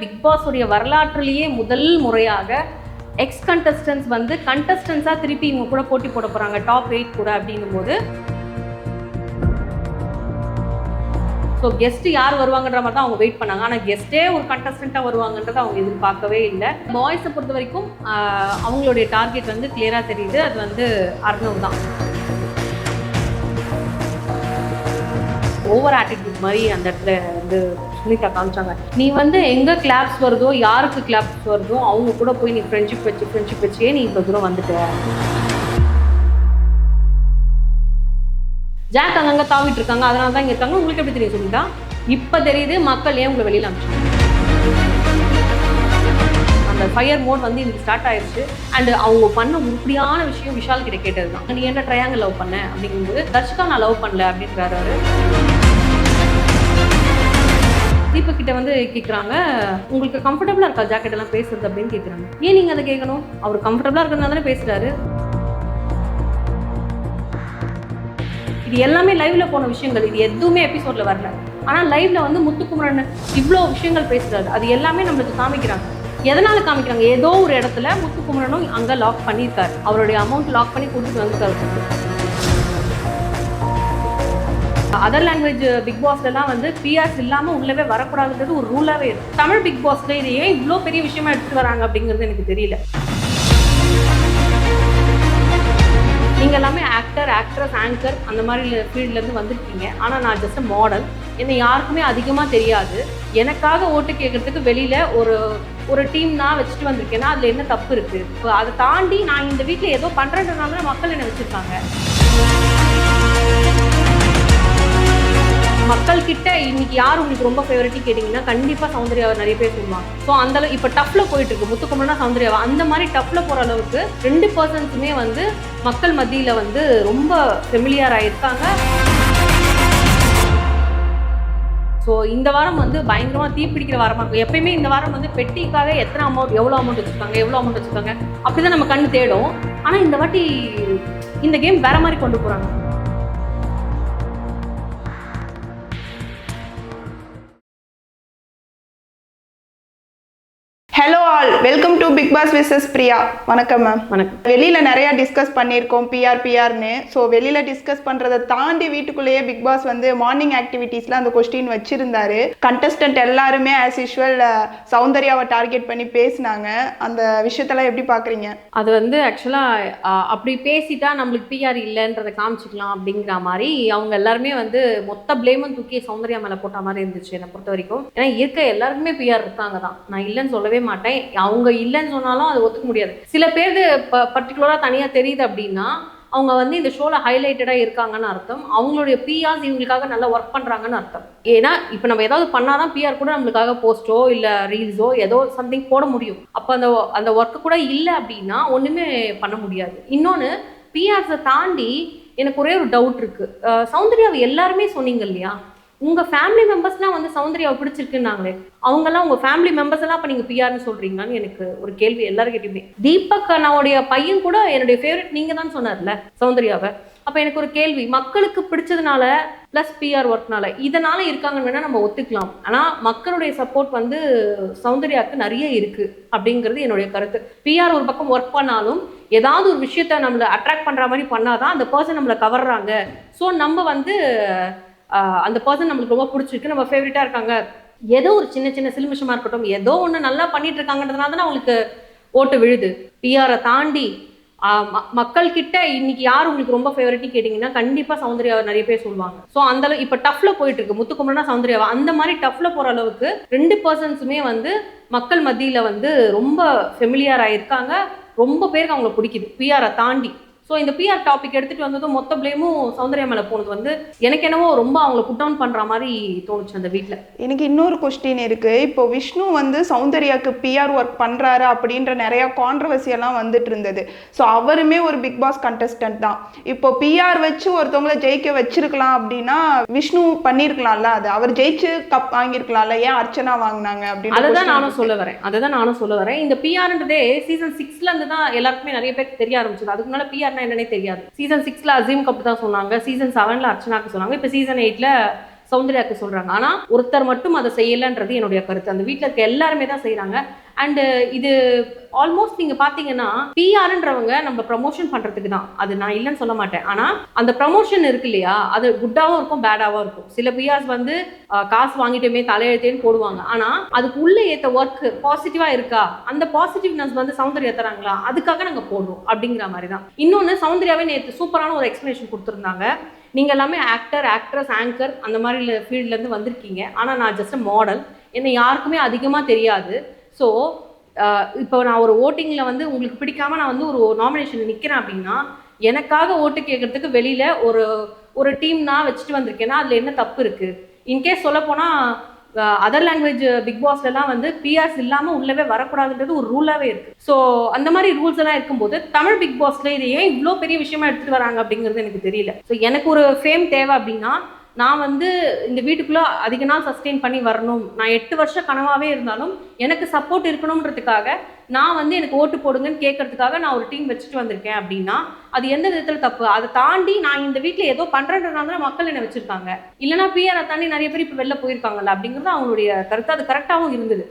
Big பாஸுடைய வரலாற்றிலேயே முதல் முறையாக எக்ஸ் கண்டஸ்டன்ஸ் வந்து கண்டஸ்டன்ஸாக திருப்பி இவங்க கூட போட்டி போட போகிறாங்க டாப் எயிட் கூட அப்படிங்கும்போது. ஸோ கெஸ்ட் யார் வருவாங்கன்ற மாதிரி தான் அவங்க வெயிட் பண்ணாங்க. ஆனால் கெஸ்ட்டே ஒரு கண்டஸ்டண்ட்டாக வருவாங்கன்றதை அவங்க எதிர்பார்க்கவே இல்லை. பாய்ஸை பொறுத்த வரைக்கும் அவங்களுடைய டார்கெட் வந்து கிளியராக தெரியுது. அது வந்து அர்ணவ் தான். ஓவர் ஆட்டிடியூட் மாதிரி அந்த இடத்துல வந்து சுனிதா காமிச்சாங்க. நீ வந்து எங்கே கிளாப்ஸ் வருதோ யாருக்கு கிளாப்ஸ் வருதோ அவங்க கூட போய் நீ ஃப்ரெண்ட்ஷிப் வச்சு ஃப்ரெண்ட்ஷிப் வச்சே நீ இப்போ தூரம் வந்துட்ட. ஜாக் அங்கங்கே தாவிட்டு இருக்காங்க. அதனால தான் இங்கே இருக்காங்க. உங்களுக்கு எப்படி தெரியும் சொல்லிட்டா இப்போ தெரியுது மக்கள் ஏன் உங்களை வெளியில் அனுப்பிச்சாங்க அந்த ஃபயர் மோட் வந்து இன்னைக்கு ஸ்டார்ட் ஆயிடுச்சு அண்ட் அவங்க பண்ண உருப்படியான விஷயம் விஷால் கிட்ட கேட்டது தான் நீ என்ன ட்ரையாங்கல் லவ் பண்ண அப்படிங்கும்போது தர்ஷிகா நான் லவ் பண்ணல அப்படின்றாரு தீபக் கிட்ட வந்து கேட்குறாங்க உங்களுக்கு கம்ஃபர்டபுளாக இருக்கா ஜாக்கெட் எல்லாம் பேசுறது? அப்படின்னு கேட்குறாங்க ஏன் நீங்கள் அதை கேட்கணும்? அவர் கம்ஃபர்டபுளாக இருக்கிறதுனால தானே பேசுறாரு. இது எல்லாமே லைவ்ல போன விஷயங்கள். இது எதுவுமே எபிசோட்ல வரல. ஆனா லைவ்ல வந்து முத்துக்குமரன் இவ்வளோ விஷயங்கள் பேசுறாரு. அது எல்லாமே நம்மளுக்கு காமிக்கிறாங்க. எதனால காமிக்கிறாங்க? ஏதோ ஒரு இடத்துல முத்துக்குமரனும் அங்க லாக் பண்ணியிருக்காரு. அவருடைய அமௌண்ட் லாக் பண்ணி கொடுத்துட்டு வந்துருக்காரு அதர் லாங்குவேஜ் பிக் பாஸ்லாம் வந்து பிஆர்ஸ் இல்லாமல் உள்ளவே வரக்கூடாதுன்றது ஒரு ரூலாகவே இருக்கு. தமிழ் பிக் பாஸ்ல இது ஏன் இவ்வளோ பெரிய விஷயமா எடுத்துட்டு வராங்க அப்படிங்கிறது எனக்கு தெரியல. நீங்கள் எல்லாமே ஆக்டர் ஆக்ட்ரஸ் ஆங்கர் அந்த மாதிரி ஃபீல்ட்லேருந்து வந்திருக்கீங்க. ஆனால் நான் ஜஸ்ட் மாடல் என்னை யாருக்குமே அதிகமாக தெரியாது. எனக்காக ஓட்டு கேட்கறதுக்கு வெளியில் ஒரு ஒரு டீம் நான் வச்சுட்டு வந்திருக்கேன்னா அதில் என்ன தப்பு இருக்குது இப்போ அதை தாண்டி நான் இந்த வீட்டில் ஏதோ பண்ணுறதுனால தான் மக்கள் என்னை வச்சுருக்காங்க. மக்கள் கிட்ட இன்னைக்கு யார் உங்களுக்கு ரொம்ப ஃபேவரட்டி கேட்டிங்கன்னா கண்டிப்பாக சௌந்தர்யாவை நிறைய பேர் சொல்லுவாங்க. ஸோ அந்த அளவு இப்போ டஃப்ல போயிட்டு இருக்கு முத்துக்குமரனா சௌந்தர்யாவா அந்த மாதிரி டஃப்ல போகிற அளவுக்கு ரெண்டு பர்சன்ஸுமே வந்து மக்கள் மத்தியில் வந்து ரொம்ப ஃபெமிலியர் ஆயிருக்காங்க. ஸோ இந்த வாரம் வந்து பயங்கரமாக தீப்பிடிக்கிற வாரமாக இருக்கும் எப்பயுமே இந்த வாரம் வந்து பெட்டிக்காக எத்தனை அமௌண்ட் எவ்வளோ அமௌண்ட் வச்சுருக்காங்க? எவ்வளோ அமௌண்ட் வச்சுருக்காங்க? அப்படி தான் நம்ம கண்ணு தேடும். ஆனால் இந்த வாட்டி இந்த கேம் வேற மாதிரி கொண்டு போகிறாங்க welcome to Bigg Boss wishes Priya வணக்கம் மேம் வணக்கம். வெளியில நிறைய டிஸ்கஸ் பண்ணியிருக்கோம் பிஆர் பிஆர்னு ஸோ வெளியில டிஸ்கஸ் பண்றதை தாண்டி வீட்டுக்குள்ளேயே பிக் பாஸ் வந்து மார்னிங் ஆக்டிவிட்டீஸ்ல அந்த கொஸ்டின் வச்சிருந்தாரு. கண்டஸ்டன்ட் எல்லாருமே ஆஸ் யூஷுவல் சௌந்தர்யாவை டார்கெட் பண்ணி பேசினாங்க. அந்த விஷயத்தெல்லாம் எப்படி பாக்குறீங்க? அது வந்து ஆக்சுவலாக அப்படி பேசிட்டா நம்மளுக்கு பிஆர் இல்லைன்றதை காமிச்சிக்கலாம் அப்படிங்கிற மாதிரி அவங்க எல்லாருமே வந்து மொத்த ப்ளேமும் தூக்கி சௌந்தர்யா மேலே போட்ட மாதிரி இருந்துச்சு என்னை பொறுத்த வரைக்கும். ஏன்னா இருக்க எல்லாருக்குமே பிஆர் இருக்காங்க தான். நான் இல்லைன்னு சொல்லவே மாட்டேன். அவங்க அவங்க இல்லைன்னு சொன்னாலும் அது ஒத்துக்க முடியாது. சில பேர் பர்டிகுலராக தனியாக தெரியுது அப்படின்னா அவங்க வந்து இந்த ஷோவில் ஹைலைட்டடாக இருக்காங்கன்னு அர்த்தம். அவங்களுடைய பிஆர்ஸ் இவங்களுக்காக நல்லா ஒர்க் பண்ணுறாங்கன்னு அர்த்தம். ஏன்னா இப்போ நம்ம ஏதாவது பண்ணால் தான் பிஆர் கூட நம்மளுக்காக போஸ்ட்டோ இல்லை ரீல்ஸோ ஏதோ சம்திங் போட முடியும். அப்போ அந்த அந்த ஒர்க்கு கூட இல்லை அப்படின்னா ஒன்றுமே பண்ண முடியாது. இன்னொன்று பிஆர்ஸை தாண்டி எனக்கு ஒரே ஒரு டவுட் இருக்குது சௌந்தர்யாவை எல்லாருமே சொன்னீங்க இல்லையா? உங்க ஃபேமிலி மெம்பர்ஸ்லாம் வந்து சௌந்தர்யாவை பிடிச்சிருக்குன்னாங்களே அவங்கெல்லாம் உங்க ஃபேமிலி மெம்பர்ஸ் எல்லாம் அப்ப நீங்க பிஆர்னு சொல்றீங்களான்னு எனக்கு ஒரு கேள்வி எல்லாருக்கிட்டையுமே தீபக் அண்ணாவுடைய பையன் கூட என்னுடைய ஃபேவரட் நீங்க தான் சொன்னார்ல சௌந்தர்யாவை. அப்ப எனக்கு ஒரு கேள்வி மக்களுக்கு பிடிச்சதுனால ப்ளஸ் பிஆர் ஒர்க்னால இதனால இருக்காங்கன்னு வேணா நம்ம ஒத்துக்கலாம். ஆனா மக்களுடைய சப்போர்ட் வந்து சௌந்தர்யாவுக்கு நிறைய இருக்கு அப்படிங்கிறது என்னுடைய கருத்து. பிஆர் ஒரு பக்கம் ஒர்க் பண்ணாலும் ஏதாவது ஒரு விஷயத்த நம்மளை அட்ராக்ட் பண்ற மாதிரி பண்ணாதான் அந்த பர்சன் நம்மளை கவர்றாங்க. ஸோ நம்ம வந்து அந்த பர்சன் நம்மளுக்கு ரொம்ப பிடிச்சிருக்கு. நம்ம ஃபேவரட்டா இருக்காங்க. ஏதோ ஒரு சின்ன சின்ன சிலுமிஷமாக இருக்கட்டும் ஏதோ ஒன்று நல்லா பண்ணிட்டு இருக்காங்கன்றதுனால தானே அவங்களுக்கு ஓட்டு விழுது. பிஆரை தாண்டி ம- மக்கள் கிட்ட இன்னைக்கு யார் உங்களுக்கு ரொம்ப ஃபேவரட்னு கேட்டிங்கன்னா கண்டிப்பாக சௌந்தர்யாவை நிறைய பேர் சொல்லுவாங்க. ஸோ அந்த அளவு இப்போ டஃப்ல போயிட்டு இருக்கு. முத்துக்குமரனா சௌந்தர்யாவா? அந்த மாதிரி டஃப்ல போகிற அளவுக்கு ரெண்டு பர்சன்ஸுமே வந்து மக்கள் மத்தியில் வந்து ரொம்ப ஃபெமிலியர் ஆயிருக்காங்க. ரொம்ப பேருக்கு அவங்கள பிடிக்குது. பிஆரை தாண்டி. ஸோ இந்த பிஆர் டாபிக் எடுத்துட்டு வந்ததும் மொத்த ப்ளேமும் சௌந்தர்யா மேலே போனது வந்து எனக்கு என்னவோ ரொம்ப அவங்கள புட் டவுன் பண்ணுற மாதிரி தோணுச்சு அந்த வீட்டில் எனக்கு இன்னொரு கொஸ்டின் இருக்கு. இப்போ விஷ்ணு வந்து சௌந்தர்யாக்கு பிஆர் ஒர்க் பண்றாரு அப்படின்ற நிறைய கான்ட்ரவர்சி எல்லாம் வந்துட்டு இருந்தது. ஸோ அவருமே ஒரு பிக் பாஸ் கண்டஸ்டன்ட் தான். இப்போ பிஆர் வச்சு ஒருத்தவங்கள ஜெயிக்க வச்சிருக்கலாம் அப்படின்னா விஷ்ணு பண்ணியிருக்கலாம்ல அது. அவர் ஜெயிச்சு கப் வாங்கியிருக்கலாம்ல ஏன் அர்ச்சனா வாங்கினாங்க அப்படின்னு அதை தான் நானும். சொல்ல வரேன். அதை தான் நானும் சொல்ல வரேன். இந்த பிஆர்ன்றதே சீசன் சிக்ஸ்ல இருந்து தான் எல்லாருக்குமே நிறைய பேருக்கு தெரிய ஆரம்பிச்சது. அதுக்கு முன்னால என்னன்னே தெரியாது. சீசன் சிக்ஸ்ல அசீம் கப் தான் சொன்னாங்க. சீசன் செவன்ல அர்ச்சனாக்கு சொன்னாங்க. இப்போ சீசன் எயிட்ல சௌந்தர்யாக்கு சொல்றாங்க. ஆனா ஒருத்தர் மட்டும் அதை செய்யலன்றது என்னுடைய கருத்து. அந்த வீட்டில் இருக்க எல்லாருமே தான் செய்யறாங்க அண்டு uh, இது ஆல்மோஸ்ட் நீங்க பாத்தீங்கன்னா பிஆர்ன்றவங்க நம்ம ப்ரமோஷன் பண்றதுக்கு தான். அது நான் இல்லைன்னு சொல்ல மாட்டேன். ஆனா அந்த ப்ரமோஷன் இருக்கு இல்லையா அது குட்டாவும் இருக்கும் பேடாவும் இருக்கும். சில பிஆர்ஸ் வந்து காசு வாங்கிட்டுமே தலையெழுத்தேன்னு போடுவாங்க. ஆனா அதுக்கு உள்ள ஏத்த ஒர்க் பாசிட்டிவா இருக்கா? அந்த பாசிட்டிவ்னஸ் வந்து சௌந்தர்யா தராங்களா? அதுக்காக நாங்க போடுறோம் அப்படிங்கிற மாதிரி தான். இன்னொன்னு சௌந்தர்யாவே நேற்று சூப்பரான ஒரு எக்ஸ்பிளேஷன் கொடுத்துருந்தாங்க. நீங்க எல்லாமே ஆக்டர் ஆக்ட்ரஸ் ஆங்கர் அந்த மாதிரி ஃபீல்ட்ல இருந்து வந்திருக்கீங்க. ஆனா நான் ஜஸ்ட் மாடல் என்னை யாருக்குமே அதிகமா தெரியாது. ஸோ uh, இப்போ நான் ஒரு ஓட்டிங்கில் வந்து உங்களுக்கு பிடிக்காம நான் வந்து ஒரு நாமினேஷன் நிற்கிறேன் அப்படின்னா எனக்காக ஓட்டு கேட்கறதுக்கு வெளியில் ஒரு ஒரு டீம் நான் வச்சுட்டு வந்திருக்கேன்னா அதில் என்ன தப்பு இருக்குது இன்கேஸ் சொல்லப்போனால் uh, uh, other language Bigg பாஸ்லலாம் வந்து பிஆர்ஸ் இல்லாமல் உள்ளவே வரக்கூடாதுன்றது ஒரு ரூலாகவே இருக்கு. ஸோ அந்த மாதிரி ரூல்ஸ் எல்லாம் இருக்கும்போது தமிழ் பிக் பாஸ்ல இது ஏன் இவ்வளோ பெரிய விஷயமா எடுத்துட்டு வராங்க அப்படிங்கிறது எனக்கு தெரியல. ஸோ எனக்கு ஒரு ஃபேம் தேவை அப்படின்னா நான் வந்து இந்த வீட்டுக்குள்ளே அதிக நாள் சஸ்டெயின் பண்ணி வரணும். நான் எட்டு வருஷம் கனவாகவே இருந்தாலும் எனக்கு சப்போர்ட் இருக்கணுன்றதுக்காக நான் வந்து எனக்கு ஓட்டு போடுங்கன்னு கேட்கறதுக்காக நான் ஒரு டீம் வச்சுட்டு வந்திருக்கேன் அப்படின்னா அது எந்த விதத்துல தப்பு? அதை தாண்டி நான் இந்த வீட்டில் ஏதோ பண்றேன்றதுனால தான் மக்கள் என்ன வச்சிருக்காங்க. இல்லைன்னா பிஆரை தாண்டி நிறைய பேர் இப்போ வெளில போயிருக்காங்கல்ல அப்படிங்கிறது அவங்களுடைய கருத்து. அது கரெக்டாகவும் இருந்தது.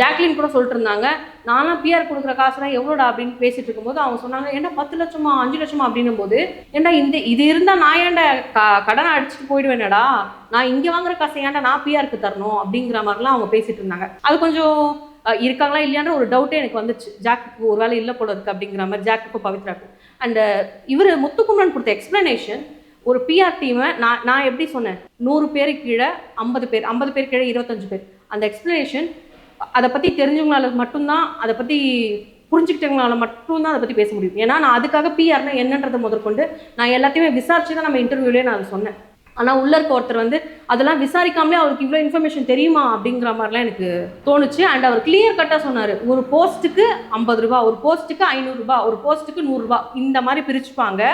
ஜாக்லின் கூட சொல்லிட்டு இருந்தாங்க நானும் பிஆர் கொடுக்குற காசுலாம் எவ்வளோடா? அப்படின்னு பேசிட்டு இருக்கும்போது அவங்க சொன்னாங்க ஏன்னா பத்து லட்சமா அஞ்சு லட்சமா? அப்படின்னும் போது ஏன்டா இந்த இது இருந்தால் நான் ஏன்டா க- கடனை அடிச்சுட்டு போயிடுவேனடா? நான் இங்கே வாங்குற காசை ஏன்டா நான் பிஆருக்கு தரணும்? அப்படிங்கிற மாதிரிலாம் அவங்க பேசிட்டு இருந்தாங்க. அது கொஞ்சம் இருக்காங்களா இல்லையான்ற ஒரு டவுட்டே எனக்கு வந்துச்சு. ஜாக்கு ஒரு வேலை இல்லை போல இருக்கு அப்படிங்கிற மாதிரி ஜாக்குக்கும் பவித்ராக்கும் அண்ட் இவர் முத்துக்குமரன் கொடுத்த எக்ஸ்பிளனேஷன் ஒரு பிஆர் டீமை நான் நான் எப்படி சொன்னேன்? நூறு பேரு கீழே ஐம்பது பேர் ஐம்பது பேர் கீழே இருபத்தஞ்சு பேர். அந்த எக்ஸ்பிளனேஷன் அதை பற்றி தெரிஞ்சவங்களால மட்டும்தான் அதை பற்றி புரிஞ்சுக்கிட்டவங்களால மட்டும்தான் அதை பற்றி பேச முடியும். ஏன்னா நான் அதுக்காக பிஆர்னா என்னன்றதை முதற்கொண்டு நான் எல்லாத்தையுமே விசாரிச்சு தான் நம்ம இன்டர்வியூலேயே நான் அதை சொன்னேன். ஆனால் உள்ள இருக்க ஒருத்தர் வந்து அதெல்லாம் விசாரிக்காமலே அவருக்கு இவ்வளோ இன்ஃபர்மேஷன் தெரியுமா அப்படிங்கிற மாதிரிலாம் எனக்கு தோணுச்சு. அண்ட் அவர் கிளியர் கட்டாக சொன்னார். ஒரு போஸ்ட்டுக்கு ஐம்பது ரூபா ஒரு போஸ்ட்டுக்கு ஐநூறுரூபா ஒரு போஸ்ட்டுக்கு நூறுரூபா இந்த மாதிரி பிரிச்சுப்பாங்க.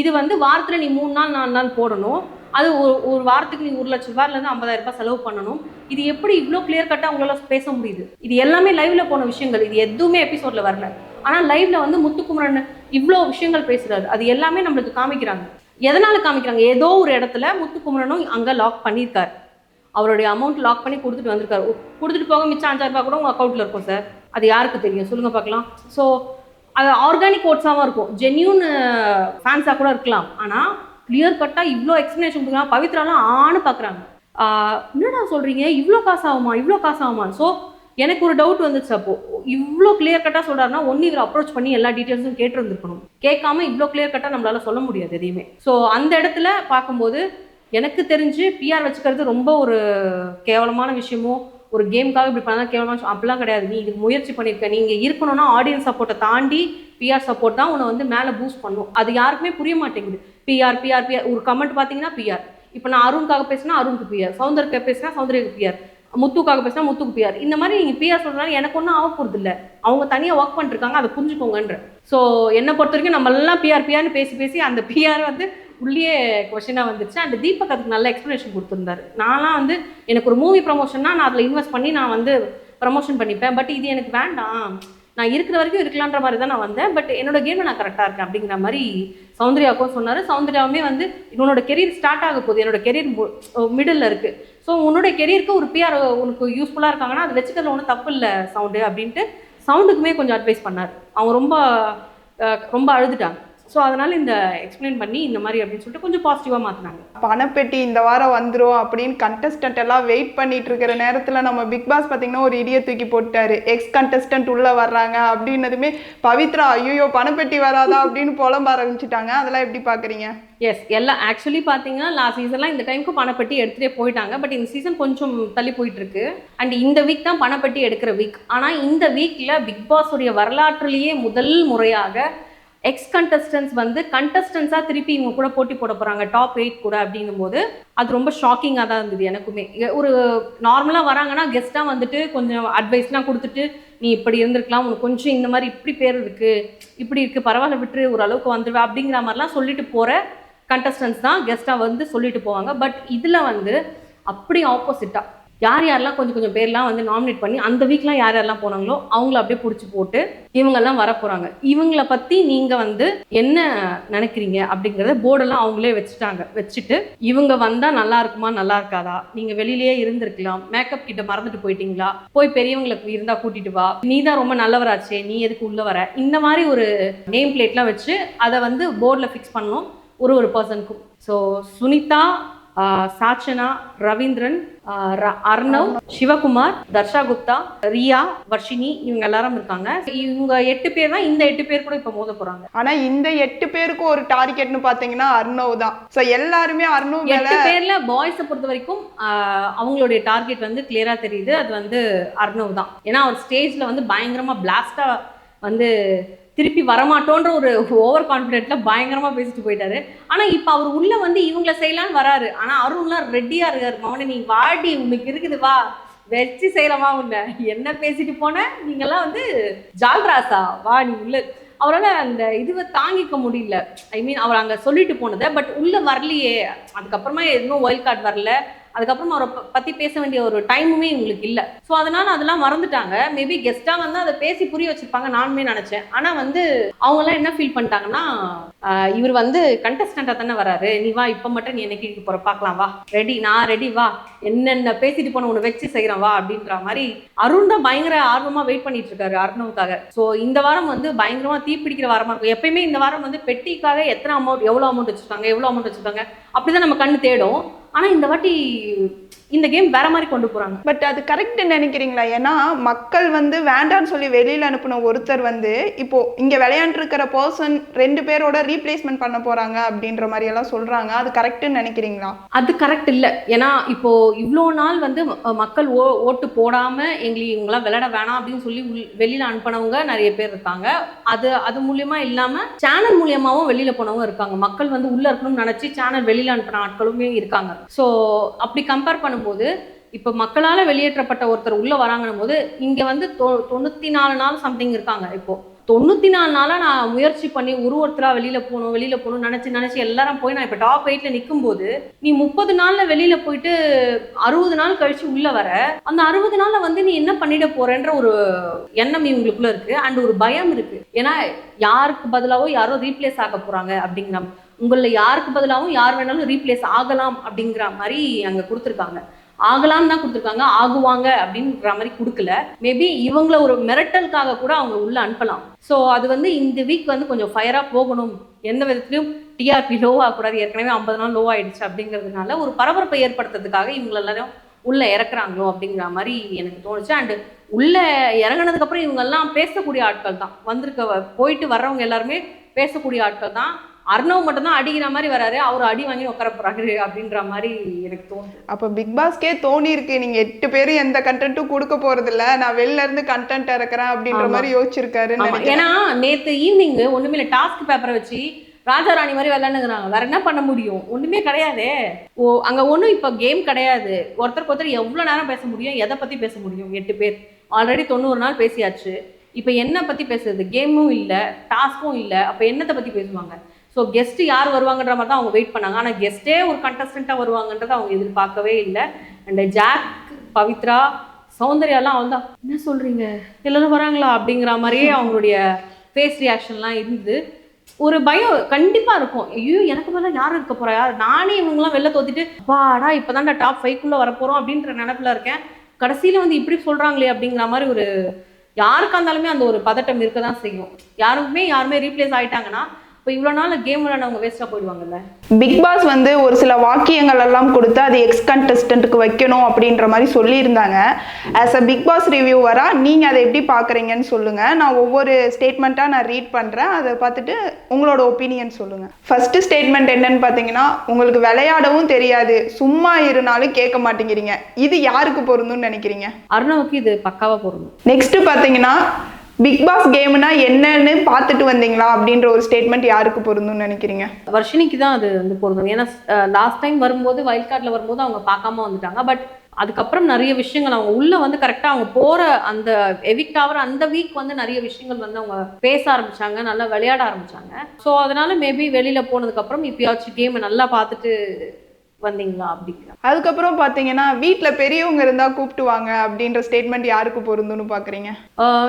இது வந்து வாரத்தில் நீ மூணு நாள் நாலு நாள் போடணும். அது ஒரு ஒரு வாரத்துக்கு நீ ஒரு லட்ச ரூபாயிலேருந்து ஐம்பதாயிரம் ரூபாய் செலவு பண்ணணும். இது எப்படி இவ்வளோ கிளியர் கட்டாக உங்களால் பேச முடியுது? இது எல்லாமே லைவ்ல போன விஷயங்கள். இது எதுவுமே எபிசோடில் வரல. ஆனால் லைவ்ல வந்து முத்துக்குமரன் இவ்வளோ விஷயங்கள் பேசுகிறாரு அது எல்லாமே நம்மளுக்கு காமிக்கிறாங்க. எதனால காமிக்கிறாங்க? ஏதோ ஒரு இடத்துல முத்துக்குமரனும் அங்கே லாக் பண்ணியிருக்காரு. அவருடைய அமௌண்ட் லாக் பண்ணி கொடுத்துட்டு வந்திருக்காரு. கொடுத்துட்டு போக மிச்சம் அஞ்சாயிரம் ரூபாய் கூட உங்கள் அக்கௌண்ட்டில் இருக்கும் சார் அது யாருக்கு தெரியும்? சொல்லுங்கள் பார்க்கலாம். ஸோ அது ஆர்கானிக் ஓட்ஸாகவும் இருக்கும். ஜென்யூன் ஃபேன்ஸாக கூட இருக்கலாம். ஆனால் கிளியர் கட்டாக இவ்வளோ எக்ஸ்ப்ளனேஷன் கொடுக்குறாங்க. பவித்ராலாம் ஆன்னு பார்க்குறாங்க என்னடா சொல்கிறீங்க இவ்வளோ காசு ஆகுமா? இவ்வளோ காசு ஆகுமா ஸோ எனக்கு ஒரு டவுட் வந்துச்சு அப்போ. இவ்வளோ கிளியர் கட்டாக சொல்கிறாருன்னா ஒன்று இவர் அப்ரோச் பண்ணி எல்லா டீட்டெயில்ஸும் கேட்டிருந்துருக்கணும். கேட்காம இவ்வளோ கிளியர் கட்டாக நம்மளால சொல்ல முடியாது எதையுமே. ஸோ அந்த இடத்துல பார்க்கும்போது எனக்கு தெரிஞ்சு பிஆர் வச்சுக்கிறது ரொம்ப ஒரு கேவலமான விஷயமோ ஒரு கேமுக்காக இப்படி பண்ணால் கேவலமான அப்படிலாம் கிடையாது. நீ இதுக்கு முயற்சி பண்ணியிருக்க நீங்கள் இருக்கணும்னா ஆடியன்ஸ் சப்போர்ட்டை தாண்டி பிஆர் சப்போர்ட் தான் உன்னை வந்து மேலே பூஸ்ட் பண்ணும். அது யாருக்குமே புரிய மாட்டேங்குது. பிஆர் பிஆர் பிஆர் ஒரு கமெண்ட் பார்த்தீங்கன்னா பிஆர் இப்போ நான் அருணுக்காக பேசினா அருணுக்கு பிஆர் சௌந்தர்க்கு பேசினா சௌந்தர்யக்கு பிஆர் முத்துக்காக பேசினா முத்துக்கு பிஆர் இந்த மாதிரி நீங்கள் பிஆர் சொல்கிறனால எனக்கு ஒன்றும் ஆக போகிறது இல்லை. அவங்க தனியாக ஒர்க் பண்ணிருக்காங்க அதை புரிஞ்சுக்கோங்கன்ற. ஸோ என்னை பொறுத்த வரைக்கும் நம்ம எல்லாம் பிஆர் பிஆர்னு பேசி பேசி அந்த பிஆர் வந்து உள்ளே கொஷினாக வந்துருச்சு. அந்த தீபக் அதுக்கு நல்ல எக்ஸ்ப்ளனேஷன் கொடுத்துருந்தாரு. நான்லாம் வந்து எனக்கு ஒரு மூவி ப்ரமோஷன்னா நான் அதில் இன்வெஸ்ட் பண்ணி நான் வந்து ப்ரமோஷன் பண்ணிப்பேன். பட் இது எனக்கு வேண்டாம். நான் இருக்கிற வரைக்கும் இருக்கலான்ற மாதிரி தான் நான் வந்தேன். பட் என்னோட கேமில் நான் கரெக்டாக இருக்கேன் அப்படிங்கிற மாதிரி சௌந்தர்யாவுக்கும் சொன்னார். சௌந்தர்யாவுமே வந்து உன்னோட கெரியர் ஸ்டார்ட் ஆக போகுது. என்னோட கெரியர் மிடில் இருக்குது ஸோ உன்னுடைய கெரியருக்கு ஒரு பிஆர் உனக்கு யூஸ்ஃபுல்லாக இருக்காங்கன்னா அது வச்சுக்கிறதுல ஒன்றும் தப்பு இல்லை சவுண்டு அப்படின்ட்டு சவுண்டுக்குமே கொஞ்சம் அட்வைஸ் பண்ணார். அவங்க ரொம்ப ரொம்ப அழுதுட்டாங்க ஸோ அதனால் இந்த எக்ஸ்பிளைன் பண்ணி இந்த மாதிரி அப்படின்னு சொல்லிட்டு கொஞ்சம் பாசிட்டிவாக மாற்றினாங்க பணப்பெட்டி இந்த வாரம் வந்துரும் அப்படின்னு கண்டஸ்டன்ட் எல்லாம் வெயிட் பண்ணிட்டு இருக்கிற நேரத்துல நம்ம பிக் பாஸ் பாத்தீங்கன்னா ஒரு இடிய தூக்கி போட்டாரு எக்ஸ் கண்டஸ்டன்ட் உள்ள வர்றாங்க அப்படின்னதுமே பவித்ரா ஐயோ பணப்பெட்டி வராதா அப்படின்னு புலம்ப ஆரம்பிச்சிட்டாங்க. அதெல்லாம் எப்படி பாக்குறீங்க? எஸ் எல்லாம் ஆக்சுவலி பார்த்தீங்கன்னா லாஸ்ட் சீசன்லாம் இந்த டைமுக்கு பணப்பட்டி எடுத்துகிட்டே போயிட்டாங்க. பட் இந்த சீசன் கொஞ்சம் தள்ளி போயிட்டு இருக்கு அண்ட் இந்த வீக் தான் பணப்பட்டி எடுக்கிற வீக் ஆனால் இந்த வீக்கில் பிக் பாஸ் உடைய வரலாற்றிலேயே முதல் முறையாக எக்ஸ் கண்டஸ்டன்ஸ் வந்து கண்டஸ்டன்ஸாக திருப்பி இவங்க கூட போட்டி போட போகிறாங்க டாப் எயிட் கூட அப்படின்னும் போது அது ரொம்ப ஷாக்கிங்காக தான் இருந்தது எனக்குமே. ஒரு நார்மலாக வராங்கன்னா கெஸ்ட்டாக வந்துட்டு கொஞ்சம் அட்வைஸ்லாம் கொடுத்துட்டு நீ இப்படி இருந்திருக்கலாம் உனக்கு கொஞ்சம் இந்த மாதிரி இப்படி பேர் இருக்குது இப்படி இருக்குது பரவாயில்ல விட்டுரு ஓரளவுக்கு வந்துடுவேன் அப்படிங்கிற மாதிரிலாம் சொல்லிட்டு போகிற கண்டஸ்டன்ஸ் தான் கெஸ்ட்டாக வந்து சொல்லிட்டு போவாங்க. பட் இதில் வந்து அப்படி ஆப்போசிட்டாக யார் யாரெல்லாம் கொஞ்சம் கொஞ்சம் பேர்லாம் வந்து நாமினேட் பண்ணி அந்த வீக்லாம் யார் யாரெல்லாம் போனாங்களோ அவங்கள அப்படியே பிடிச்சி போட்டு இவங்கெல்லாம் வர போகிறாங்க இவங்கள பற்றி நீங்கள் வந்து என்ன நினைக்கிறீங்க அப்படிங்கிறத போர்டெல்லாம் அவங்களே வச்சுட்டாங்க. வச்சுட்டு இவங்க வந்தால் நல்லா இருக்குமா நல்லா இருக்காதா? நீங்கள் வெளியிலேயே இருந்திருக்கலாம். மேக்கப் கிட்ட மறந்துட்டு போயிட்டீங்களா? போய் பெரியவங்களுக்கு இருந்தால் கூட்டிட்டு வா. நீ தான் ரொம்ப நல்லவராச்சே நீ எதுக்கு உள்ளே வர? இந்த மாதிரி ஒரு நேம் பிளேட்லாம் வச்சு அதை வந்து போர்டில் ஃபிக்ஸ் பண்ணோம் ஒரு ஒரு பர்சனுக்கும் ஸோ சுனிதா சாச்சனா ரவீந்திரன் அர்ணவ் சிவகுமார் தர்ஷா குப்தா ரியா வர்ஷினி இவங்க எல்லாரும் இருக்காங்க. இவங்க எட்டு பேர் தான் இந்த எட்டு பேர் கூட இப்போ மோத போறாங்க. ஆனா இந்த எட்டு பேருக்கும் ஒரு டார்கெட்னு பாத்தீங்கன்னா அர்ணவ் தான். சோ எல்லாருமே அர்ணவ் எட்டு பேர்ல பாய்ஸை பொறுத்த வரைக்கும் அவங்களுடைய டார்கெட் வந்து கிளியரா தெரியுது. அது வந்து அர்ணவ் தான். ஏன்னா அவர் ஸ்டேஜ்ல வந்து பயங்கரமா பிளாஸ்டா வந்து திருப்பி வரமாட்டோன்ற ஒரு ஓவர் கான்ஃபிடென்ட்ல பயங்கரமா பேசிட்டு போயிட்டாரு. ஆனா இப்ப அவர் உள்ள வந்து இவங்கள செய்யலான்னு வராரு. ஆனா அருண்லாம் ரெடியா இருக்காரு. மவனே நீ வாடி உங்களுக்கு இருக்குது வா. வச்சு செய்யலாமா உன்ன? என்ன பேசிட்டு போன? நீங்கெல்லாம் வந்து ஜால்ராசா? வா நீ உள்ள. அவரால் அந்த இதுவை தாங்கிக்க முடியல. ஐ மீன் அவர் அங்கே சொல்லிட்டு போனதை பட் உள்ளே வரலையே. அதுக்கப்புறமா எதுவும் ஒயில் கார்டு வரல. அதுக்கப்புறம் அவரை பற்றி பத்தி பேச வேண்டிய ஒரு டைமுமே இவங்களுக்கு இல்லை. ஸோ அதனால அதெல்லாம் மறந்துட்டாங்க. மேபி கெஸ்டா வந்து அதை பேசி புரிய வச்சிருப்பாங்க நானுமே நினைச்சேன். ஆனா வந்து அவங்க எல்லாம் என்ன ஃபீல் பண்ணிட்டாங்கன்னா இவர் வந்து கண்டஸ்டண்டா தானே வராரு. நீ வா இப்ப மட்டும் நீ என்னைக்கு போற. பார்க்கலாம் வா. ரெடி நான் ரெடி வா. என்னென்ன பேசிட்டு போன உன்னை வச்சு செய்கிறேன் வா அப்படின்ற மாதிரி அருண் தான் பயங்கர ஆர்வமா வெயிட் பண்ணிட்டு இருக்காரு அர்ணவுக்காக. ஸோ இந்த வாரம் வந்து பயங்கரமா தீப்பிடிக்கிற வாரமா இருக்கும். எப்பயுமே இந்த வாரம் வந்து பெட்டிக்காக எத்தனை அமௌண்ட் எவ்வளோ அமௌண்ட் வச்சிருக்காங்க எவ்வளோ அமௌண்ட் வச்சிருக்காங்க அப்படிதான் நம்ம கண்ணு தேடும். ஆனால் இந்த வாட்டி இந்த கேம் வேற மாதிரி கொண்டு போறாங்க. பட் அது கரெக்ட் நினைக்கிறீங்களா? ஏன்னா மக்கள் வந்து வேண்டான்னு சொல்லி வெளியில அனுப்பின ஒருத்தர் வந்து இப்போ இங்க விளையாண்டுருக்கிற பர்சன் ரெண்டு பேரோட ரீப்ளேஸ்மெண்ட் பண்ண போறாங்க அப்படின்ற மாதிரி எல்லாம் சொல்றாங்க. அது கரெக்ட்னு நினைக்கிறீங்களா? அது கரெக்ட் இல்லை. ஏன்னா இப்போ இவ்வளோ நாள் வந்து மக்கள் ஓ ஓட்டு போடாம எங்களுக்கு இவங்களாம் விளையாட வேணாம் அப்படின்னு சொல்லி வெளியில அனுப்பினவங்க நிறைய பேர் இருக்காங்க. அது அது மூலியமா இல்லாம சேனல் மூலியமாவும் வெளியில போனவங்க இருக்காங்க. மக்கள் வந்து உள்ள இருக்கணும்னு நினைச்சு சேனல் வெளியில அனுப்பின ஆட்களுமே இருக்காங்க. ஸோ அப்படி கம்பேர் பண்ணும்போது இப்போ மக்களால் வெளியேற்றப்பட்ட ஒருத்தர் உள்ள வராங்கன்னும் போது இங்க வந்து தொ தொண்ணூத்தி நாலு நாள் சம்திங் இருக்காங்க இப்போ. தொண்ணூத்தி நாலு நாளா நான் முயற்சி பண்ணி ஒரு ஒருத்தரா வெளியில போகணும் வெளியில போகணும் நினைச்சு நினைச்சு எல்லாரும் போய் நான் இப்ப டாப் எயிட்டில் நிற்கும்போது நீ முப்பது நாள்ல வெளியில போயிட்டு அறுபது நாள் கழிச்சு உள்ள வர அந்த அறுபது நாள்ல வந்து நீ என்ன பண்ணிட போறேன்ற ஒரு எண்ணம் இவங்களுக்குள்ளே இருக்கு. அண்ட் ஒரு பயம் இருக்கு. ஏன்னா யாருக்கு பதிலாவோ யாரோ ரீப்ளேஸ் ஆக போறாங்க அப்படிங்கிற உங்களில் யாருக்கு பதிலாகவும் யார் வேணாலும் ரீப்ளேஸ் ஆகலாம் அப்படிங்கிற மாதிரி அங்கே கொடுத்துருக்காங்க. ஆகலாம் தான் கொடுத்துருக்காங்க. ஆகுவாங்க அப்படின்ற மாதிரி கொடுக்கல. மேபி இவங்கள ஒரு மிரட்டலுக்காக கூட அவங்க உள்ள அனுப்பலாம். ஸோ அது வந்து இந்த வீக் வந்து கொஞ்சம் ஃபயராக போகணும். எந்த விதத்துலையும் டிஆர்பி லோவாக கூடாது ஏற்கனவே ஐம்பது நாள் லோ ஆயிடுச்சு அப்படிங்கிறதுனால ஒரு பரபரப்பை ஏற்படுத்துறதுக்காக இவங்க எல்லாரும் உள்ள இறக்குறாங்களோ அப்படிங்கிற மாதிரி எனக்கு தோணுச்சு. அண்டு உள்ள இறங்கினதுக்கப்புறம் இவங்கெல்லாம் பேசக்கூடிய ஆட்கள் தான். வந்திருக்க போயிட்டு வர்றவங்க எல்லாருமே பேசக்கூடிய ஆட்கள் தான். அர்ணவ் மட்டும் தான் அடிக்கிற மாதிரி வராரு. அவர் அடி வாங்கி உட்கார போறாரு அப்படின்ற மாதிரி எனக்கு தோணுது. அப்ப பிக் பாஸ்க்கே தோணி இருக்கு. நீங்க எட்டு பேரும் எந்த கண்டென்ட்டும் கொடுக்க போறது இல்ல நான் வெளில இருந்து கண்டென்ட் இறக்குறேன் அப்படின்ற. மாதிரி நினைக்கிறேன். ஏன்னா நேத்து ஈவினிங் ஒண்ணுமே இல்லை டாஸ்க் பேப்பரை வச்சு ராஜா ராணி மாதிரி விளையாண்டுங்கிறாங்க வேற என்ன பண்ண முடியும்? ஒண்ணுமே கிடையாதே. ஓ அங்க ஒண்ணும் இப்ப கேம் கிடையாது. ஒருத்தருக்கு ஒருத்தர் எவ்வளவு நேரம் பேச முடியும்? எதை பத்தி பேச முடியும்? எட்டு பேர். ஆல்ரெடி தொண்ணூறு நாள் பேசியாச்சு. இப்ப என்ன பத்தி பேசுறது? கேமும் இல்ல டாஸ்க்கும் இல்ல. அப்ப என்னத்தை பத்தி பேசுவாங்க? ஸோ கெஸ்ட் யார் வருவாங்கன்ற மாதிரி தான் அவங்க வெயிட் பண்ணாங்க. ஆனா கெஸ்ட்டே ஒரு கண்டஸ்டண்ட்டாக வருவாங்கன்றதை அவங்க எதிர்பார்க்கவே இல்லை. அண்ட் ஜாக் பவித்ரா சௌந்தர்யாலாம் அவள் தான் என்ன சொல்றீங்க? எல்லாரும் வராங்களா? அப்படிங்கிற மாதிரியே அவங்களுடைய ஃபேஸ் ரியாக்ஷன்லாம் இருந்து ஒரு பயம் கண்டிப்பா இருக்கும். ஐயோ எனக்கு மேலே யார் இருக்க போகிறா யார்? நானே இவங்கெல்லாம் வெளில தோத்திட்டு வாடா இப்போதான்டா டாப் ஃபைவ்க்குள்ளே வரப்போறோம் அப்படின்ற நினைப்புல இருக்கேன். கடைசியில வந்து இப்படி சொல்றாங்களே அப்படிங்கிற மாதிரி ஒரு யாருக்கா இருந்தாலுமே அந்த ஒரு பதட்டம் இருக்க தான் செய்யும். யாருக்குமே யாருமே ரீப்ளேஸ் ஆயிட்டாங்கன்னா இப்போ இவ்வளோ நாள் கேம் விளையாடவங்க வேஸ்ட்டாக போயிடுவாங்கல்ல? பிக் பாஸ் வந்து ஒரு சில வாக்கியங்கள் எல்லாம் கொடுத்து அது எக்ஸ் கண்டஸ்டன்ட்டுக்கு வைக்கணும் அப்படின்ற மாதிரி சொல்லியிருந்தாங்க. ஆஸ் அ பிக் பாஸ் ரிவ்யூவரா நீங்க அதை எப்படி பாக்குறீங்கன்னு சொல்லுங்க. நான் ஒவ்வொரு ஸ்டேட்மெண்ட்டா நான் ரீட் பண்றேன். அதை பார்த்துட்டு உங்களோட ஒப்பீனியன் சொல்லுங்க. ஃபர்ஸ்ட் ஸ்டேட்மெண்ட் என்னன்னு பார்த்தீங்கன்னா உங்களுக்கு விளையாடவும் தெரியாது. சும்மா இருந்தாலும் கேட்க மாட்டேங்கிறீங்க. இது யாருக்கு பொருந்தும்னு நினைக்கிறீங்க? அருணவுக்கு இது பக்காவா பொருந்தும். நெக்ஸ்ட் பார்த்தீங்கன்னா பிக் பாஸ் கேம்னா என்னன்னு பார்த்துட்டு வந்தீங்களா? அப்படின்ற ஒரு ஸ்டேட்மெண்ட் யாருக்கு பொருந்தும்னு நினைக்கிறீங்க? வர்ஷினிக்கு தான் அது வந்து பொருந்தும். ஏன்னா லாஸ்ட் டைம் வரும்போது வைல்ட் கார்டில் வரும்போது அவங்க பார்க்காம வந்துட்டாங்க. பட் அதுக்கப்புறம் நிறைய விஷயங்கள் அவங்க உள்ள வந்து கரெக்டாக அவங்க போற அந்த எவிக்ட் ஆகிற அந்த வீக் வந்து நிறைய விஷயங்கள் வந்து அவங்க பேச ஆரம்பிச்சாங்க. நல்லா விளையாட ஆரம்பிச்சாங்க. ஸோ அதனால மேபி வெளியில போனதுக்கப்புறம் இப்பயாச்சும் கேமை நல்லா பார்த்துட்டு வந்தீங்களா அப்படிங்கிற அதுக்கப்புறம் பார்த்தீங்கன்னா வீட்டில் பெரியவங்க இருந்தால் கூப்பிட்டுவாங்க அப்படின்ற ஸ்டேட்மெண்ட் யாருக்கு பொருந்தும்னு பார்க்குறீங்க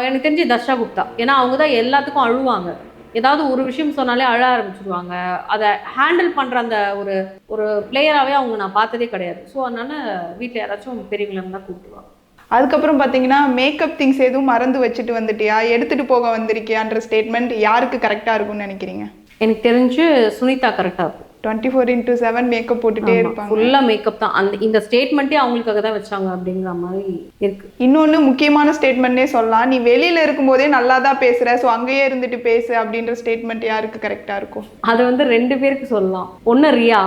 எனக்கு தெரிஞ்சு தர்ஷா குப்தா. ஏன்னா அவங்க தான் எல்லாத்துக்கும் அழுவாங்க. ஏதாவது ஒரு விஷயம் சொன்னாலே அழ ஆரம்பிச்சிருவாங்க. அதை ஹேண்டில் பண்ணுற அந்த ஒரு ஒரு பிளேயராகவே அவங்க நான் பார்த்ததே கிடையாது. ஸோ அதனால வீட்டில் யாராச்சும் பெரியவங்களை இருந்தால் கூப்பிட்டுவாங்க அதுக்கப்புறம் பார்த்தீங்கன்னா மேக்கப் திங்ஸ் எதுவும் மறந்து வச்சுட்டு வந்துட்டியா? எடுத்துட்டு போக வந்திருக்கியான்ற ஸ்டேட்மெண்ட் யாருக்கு கரெக்டாக இருக்கும்னு நினைக்கிறீங்க? எனக்கு தெரிஞ்சு சுனிதா கரெக்டாக இருக்கும். Twenty four into seven makeup போட்டுட்டே இருப்பாங்க. ஃபுல்லாக மேக்கப் தான். அந்த இந்த ஸ்டேட்மெண்ட்டே அவங்களுக்காக தான் வச்சாங்க அப்படிங்கிற மாதிரி இருக்கு. இன்னொன்று முக்கியமான ஸ்டேட்மெண்ட்டே சொல்லலாம். நீ வெளியில இருக்கும்போதே நல்லா தான் பேசுற ஸோ அங்கேயே இருந்துட்டு பேசு அப்படின்ற ஸ்டேட்மெண்ட் யாருக்கு கரெக்டாக இருக்கும்? அது வந்து ரெண்டு பேருக்கு சொல்லலாம். ஒன்று ரியா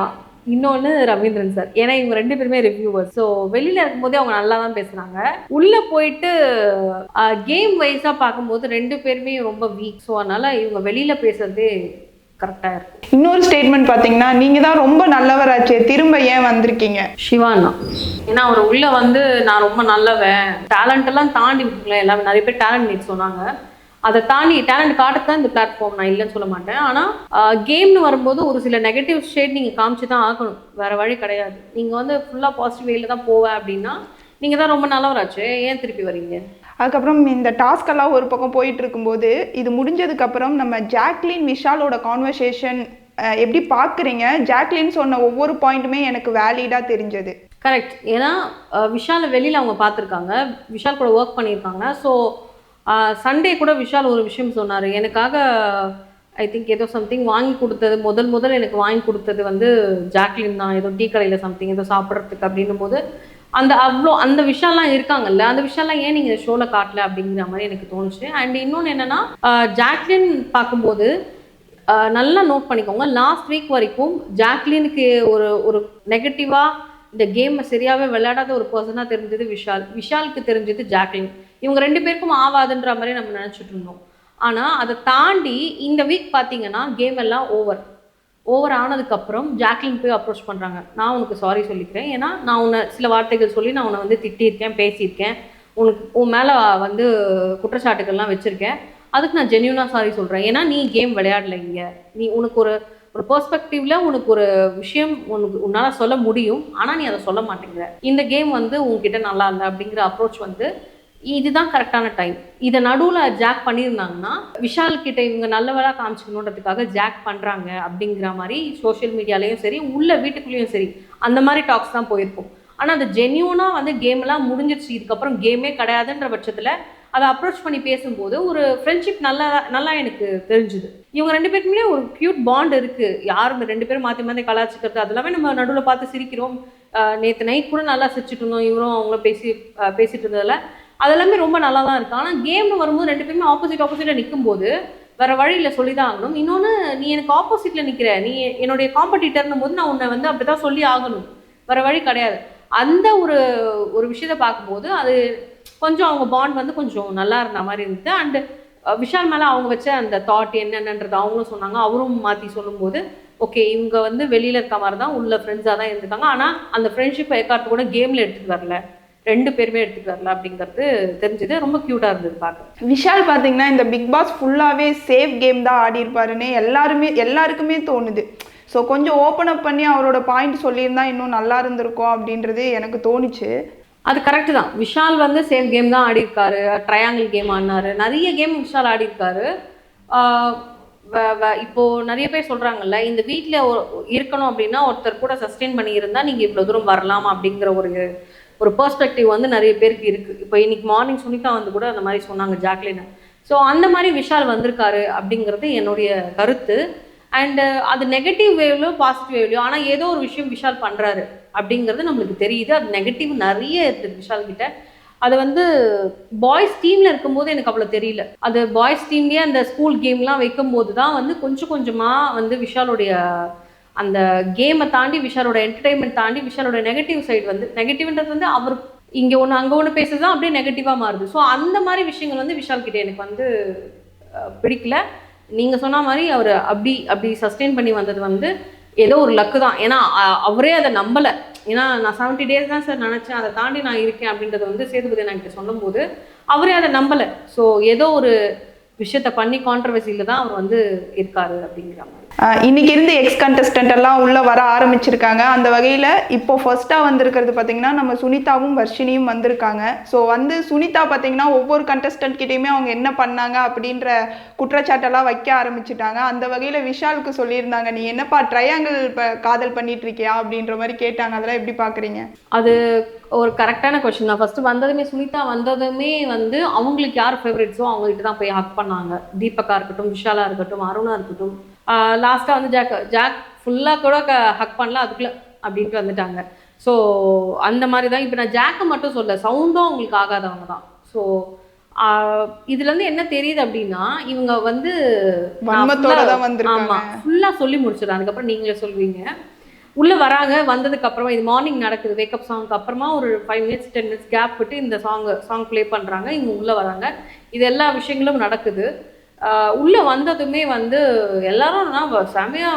இன்னொன்று ரவீந்திரன் சார் ஏன்னா இவங்க ரெண்டு பேருமே ரிவ்யூவர் ஸோ வெளியில் இருக்கும்போதே அவங்க நல்லா தான் பேசுகிறாங்க உள்ளே போயிட்டு கேம் வைஸாக பார்க்கும்போது ரெண்டு பேருமே ரொம்ப வீக் ஸோ அதனால் இவங்க வெளியில் பேசுறதே கரெக்டாக இருக்கும் இன்னொரு ஸ்டேட்மெண்ட் பார்த்தீங்கன்னா நீங்க தான் ரொம்ப நல்லவராச்சே திரும்ப ஏன் வந்திருக்கீங்க? சிவானா ஏன்னா அவர் உள்ள வந்து நான் ரொம்ப நல்லவன். டேலண்ட் எல்லாம் தாண்டி எல்லாமே நிறைய பேர் டேலண்ட் நீட் சொன்னாங்க. அதை தாண்டி டேலண்ட் காட்டத்தான் இந்த பிளாட்ஃபார்ம் நான் இல்லைன்னு சொல்ல மாட்டேன். ஆனால் கேம்னு வரும்போது ஒரு சில நெகட்டிவ் ஷேட் நீங்கள் காமிச்சு தான் ஆகணும். வேற வழி கிடையாது. நீங்கள் வந்து ஃபுல்லாக பாசிட்டிவ் வேல தான் போவேன் அப்படின்னா நீங்கள் தான் ரொம்ப நல்லவராச்சு. ஏன் திருப்பி வரீங்க? அதுக்கப்புறம் இந்த டாஸ்க் எல்லாம் ஒரு பக்கம் போயிட்டு இருக்கும்போது இது முடிஞ்சதுக்கப்புறம் நம்ம ஜாக்லின் விஷாலோட கான்வர்சேஷன் எப்படி பார்க்குறீங்க? ஜாக்லின் சொன்ன ஒவ்வொரு பாயிண்ட்டுமே எனக்கு வேலிடாக தெரிஞ்சது. கரெக்ட் ஏன்னா விஷாலை வெளியில் அவங்க பார்த்துருக்காங்க. விஷால் கூட ஒர்க் பண்ணியிருக்காங்க. ஸோ சண்டே கூட விஷால் ஒரு விஷயம் சொன்னார். எனக்காக ஐ திங்க் ஏதோ சம்திங் வாங்கி கொடுத்தது. முதல் முதல் எனக்கு வாங்கி கொடுத்தது வந்து ஜாக்லின் தான். ஏதோ டீ கடையில் சம்திங் ஏதோ சாப்பிட்றதுக்கு அப்படின்னும் போது அந்த அவ்வளோ அந்த விஷயம்லாம் இருக்காங்கல்ல அந்த விஷயம்லாம் ஏன் நீங்கள் ஷோவில் காட்டல அப்படிங்கிற மாதிரி எனக்கு தோணுச்சு. அண்ட் இன்னொன்று என்னென்னா ஜாக்லின் பார்க்கும்போது நல்லா நோட் பண்ணிக்கோங்க. லாஸ்ட் வீக் வரைக்கும் ஜாக்லினுக்கு ஒரு ஒரு நெகட்டிவாக இந்த கேமை சரியாகவே விளையாடாத ஒரு பர்சனாக தெரிஞ்சது விஷால். விஷாலுக்கு தெரிஞ்சது ஜாக்லின். இவங்க ரெண்டு பேருக்கும் ஆவாதுன்ற மாதிரி நம்ம நினச்சிட்டு இருந்தோம். ஆனால் அதை தாண்டி இந்த வீக் பார்த்தீங்கன்னா கேம் எல்லாம் ஓவர் ஓவர் ஆனதுக்கப்புறம் ஜாக்லின் போய் அப்ரோச் பண்ணுறாங்க நான் உனக்கு சாரி சொல்லிக்கிறேன். ஏன்னா நான் உன்னை சில வார்த்தைகள் சொல்லி நான் உன்னை வந்து திட்டியிருக்கேன் பேசியிருக்கேன். உனக்கு உன் மேலே வந்து குற்றச்சாட்டுகள்லாம் வச்சுருக்கேன். அதுக்கு நான் ஜென்யூனாக சாரி சொல்கிறேன் ஏன்னா நீ கேம் விளையாடல இங்கே. நீ உனக்கு ஒரு ஒரு பெர்ஸ்பெக்டிவ்ல உனக்கு ஒரு விஷயம் உனக்கு உன்னால் சொல்ல முடியும். ஆனால் நீ அதை சொல்ல மாட்டேங்கிற. இந்த கேம் வந்து உங்ககிட்ட நல்லா இல்லை அப்படிங்கிற அப்ரோச் வந்து இதுதான் கரெக்டான டைம். இதை நடுவில் ஜாக் பண்ணியிருந்தாங்கன்னா விஷால் கிட்ட இவங்க நல்லவராக காமிச்சிக்கணுன்றதுக்காக ஜாக் பண்ணுறாங்க அப்படிங்கிற மாதிரி சோஷியல் மீடியாலேயும் சரி உள்ள வீட்டுக்குள்ளேயும் சரி அந்த மாதிரி டாக்ஸ் தான் போயிருப்போம் ஆனால் அது ஜென்யூனாக வந்து கேம்லாம் முடிஞ்சிருச்சு. இதுக்கப்புறம் கேமே கிடையாதுன்ற பட்சத்தில் அதை அப்ரோச் பண்ணி பேசும்போது ஒரு ஃப்ரெண்ட்ஷிப் நல்லா நல்லா எனக்கு தெரிஞ்சுது. இவங்க ரெண்டு பேருக்குமே ஒரு க்யூட் பாண்ட் இருக்குது யாரும் ரெண்டு பேரும் மாற்றி மாற்றி கலாச்சிக்கிறது அதெல்லாமே நம்ம நடுவில் பார்த்து சிரிக்கிறோம். நேற்று நைட் கூட நல்லா சிரிச்சுட்டு இருந்தோம். இவரும் அவங்கள பேசி பேசிகிட்டு இருந்ததில் அதெல்லாமே ரொம்ப நல்லா தான் இருக்குது ஆனால் கேம்னு வரும்போது ரெண்டு பேருமே ஆப்போசிட் ஆப்போசிட்டாக நிற்கும்போது வேற வழியில் சொல்லி தான் ஆகணும். இன்னொன்று நீ எனக்கு ஆப்போசிட்டில் நிற்கிற நீ என்னுடைய காம்படிட்டர்னும் போது நான் உன்னை வந்து அப்படி தான் சொல்லி ஆகணும். வேற வழி கிடையாது. அந்த ஒரு ஒரு விஷயத்தை பார்க்கும்போது அது கொஞ்சம் அவங்க பாண்ட் வந்து கொஞ்சம் நல்லா இருந்த மாதிரி இருந்தது அண்டு விஷால் மேலே அவங்க வச்ச அந்த தாட் என்னென்னன்றது அவங்களும் சொன்னாங்க. அவரும் மாற்றி சொல்லும்போது ஓகே இவங்க வந்து வெளியில் இருக்க மாதிரி தான் உள்ள ஃப்ரெண்ட்ஸாக தான் இருந்திருக்காங்க. ஆனால் அந்த ஃப்ரெண்ட்ஷிப் ஏற்காட்டு கூட கேமில் எடுத்துகிட்டு வரல. ரெண்டு பேருமே எடுத்துகிட்டு வரல அப்படிங்கிறது தெரிஞ்சது. ரொம்ப க்யூட்டாக இருந்தது பார்க்க. விஷால் பார்த்தீங்கன்னா இந்த பிக் பாஸ் ஃபுல்லாகவே சேஃப் கேம் தான் ஆடி இருப்பாருன்னு எல்லாருமே எல்லாருக்குமே தோணுது. ஸோ கொஞ்சம் ஓப்பன் அப் பண்ணி அவரோட பாயிண்ட் சொல்லியிருந்தா இன்னும் நல்லா இருந்திருக்கும் அப்படின்றது எனக்கு தோணுச்சு. அது கரெக்டு தான். விஷால் வந்து சேம் கேம் தான் ஆடி இருக்காரு. ட்ரையாங்கிள் கேம் ஆடினாரு. நிறைய கேம் விஷால் ஆடி இருக்காரு. இப்போ நிறைய பேர் சொல்றாங்கல்ல இந்த வீட்டில் இருக்கணும் அப்படின்னா ஒருத்தர் கூட சஸ்டெயின் பண்ணி இருந்தா நீங்க இவ்வளவு தூரம் வரலாம் அப்படிங்கிற ஒரு ஒரு பர்ஸ்பெக்டிவ் வந்து நிறைய பேருக்கு இருக்கு. இப்போ இன்னைக்கு மார்னிங் சுனிதா வந்து கூட அந்த மாதிரி சொன்னாங்க ஜாக்லின். ஸோ அந்த மாதிரி விஷால் வந்திருக்காரு அப்படிங்கிறது என்னுடைய கருத்து. அண்டு அது நெகட்டிவ் வேவ்லையோ பாசிட்டிவ் வேவ்லையோ ஆனால் ஏதோ ஒரு விஷயம் விஷால் பண்ணுறாரு அப்படிங்கிறது நம்மளுக்கு தெரியுது. அது நெகட்டிவ் நிறைய இருக்குது விஷால் கிட்ட. அது வந்து பாய்ஸ் டீமில் இருக்கும்போது எனக்கு அவ்வளோ தெரியல. அது பாய்ஸ் டீம்லேயே அந்த ஸ்கூல் கேம்லாம் வைக்கும்போது தான் வந்து கொஞ்சம் கொஞ்சமாக வந்து விஷாலுடைய அந்த கேமை தாண்டி விஷாலோட என்டர்டைன்மெண்ட் தாண்டி விஷாலோட நெகட்டிவ் சைடு வந்து நெகட்டிவ்ன்றது வந்து அவர் இங்கே ஒன்று அங்கே ஒன்று பேசுறது தான் அப்படியே நெகட்டிவாக மாறுது. ஸோ அந்த மாதிரி விஷயங்கள் வந்து விஷால் கிட்ட எனக்கு வந்து பிடிக்கல. நீங்கள் சொன்ன மாதிரி அவர் அப்படி அப்படி சஸ்டெயின் பண்ணி வந்தது வந்து ஏதோ ஒரு லக்கு தான். ஏன்னா அவரே அதை நம்பலை. ஏன்னா நான் செவன்ட்டி டேஸ் தான் சார் நினச்சேன். அதை தாண்டி நான் இருக்கேன் அப்படின்றத வந்து சேதுபதி என்கிட்ட சொல்லும்போது அவரே அதை நம்பலை. ஸோ ஏதோ ஒரு விஷயத்த பண்ணி கான்ட்ரவர்சியில் தான் அவர் வந்து இருக்காரு அப்படிங்கிற மாதிரி. இன்னைக்கு இருந்து எக்ஸ் கண்டஸ்டன்ட் எல்லாம் உள்ள வர ஆரம்பிச்சிருக்காங்க. அந்த வகையில் இப்போ ஃபர்ஸ்டா வந்திருக்கிறது பார்த்தீங்கன்னா நம்ம சுனிதாவும் வர்ஷினியும் வந்திருக்காங்க. ஸோ வந்து சுனிதா பார்த்தீங்கன்னா ஒவ்வொரு கண்டஸ்டன்ட் கிட்டயுமே அவங்க என்ன பண்ணாங்க அப்படின்ற குற்றச்சாட்டெல்லாம் வைக்க ஆரம்பிச்சிட்டாங்க. அந்த வகையில் விஷாலுக்கு சொல்லியிருந்தாங்க நீ என்னப்பா ட்ரையாங்கிள் காதல் பண்ணிட்டு இருக்கியா அப்படின்ற மாதிரி கேட்டாங்க. அதெல்லாம் எப்படி பார்க்குறீங்க அது ஒரு கரெக்டான கொஸ்டின் தான். ஃபர்ஸ்ட் வந்ததுமே சுனிதா வந்ததுமே வந்து அவங்களுக்கு யார் ஃபேவரட்ஸோ அவங்ககிட்ட தான் போய் ஹக் பண்ணாங்க. தீபக்கா இருக்கட்டும் விஷாலா இருக்கட்டும் அருணா இருக்கட்டும். லாஸ்ட்டாக வந்து ஜாக் ஜாக் ஃபுல்லாக கூட ஹக் பண்ணல அதுக்குள்ள அப்படின்ட்டு வந்துட்டாங்க. ஸோ அந்த மாதிரி தான் இப்போ நான் ஜாக்கை மட்டும் சொல்ல சவுண்டும் அவங்களுக்கு ஆகாதவங்க தான். ஸோ இதுலேருந்து என்ன தெரியுது அப்படின்னா இவங்க வந்து நான் வன்மத்தோட full-ஆ- தான் வந்திருக்காங்க. ஆமா ஃபுல்லாக சொல்லி முடிச்சிடறேன் அதுக்கப்புறம் நீங்களே சொல்வீங்க. உள்ள வராங்க வந்ததுக்கு அப்புறமா இது மார்னிங் நடக்குது வேக்கப் சாங்க்கு அப்புறமா ஒரு five minutes ten minutes gap விட்டு இந்த சாங் சாங் ப்ளே பண்றாங்க இவங்க உள்ள வராங்க. இது எல்லா விஷயங்களும் நடக்குது. உள்ளே வந்ததுமே வந்து எல்லாரும் நான் வ- செமையா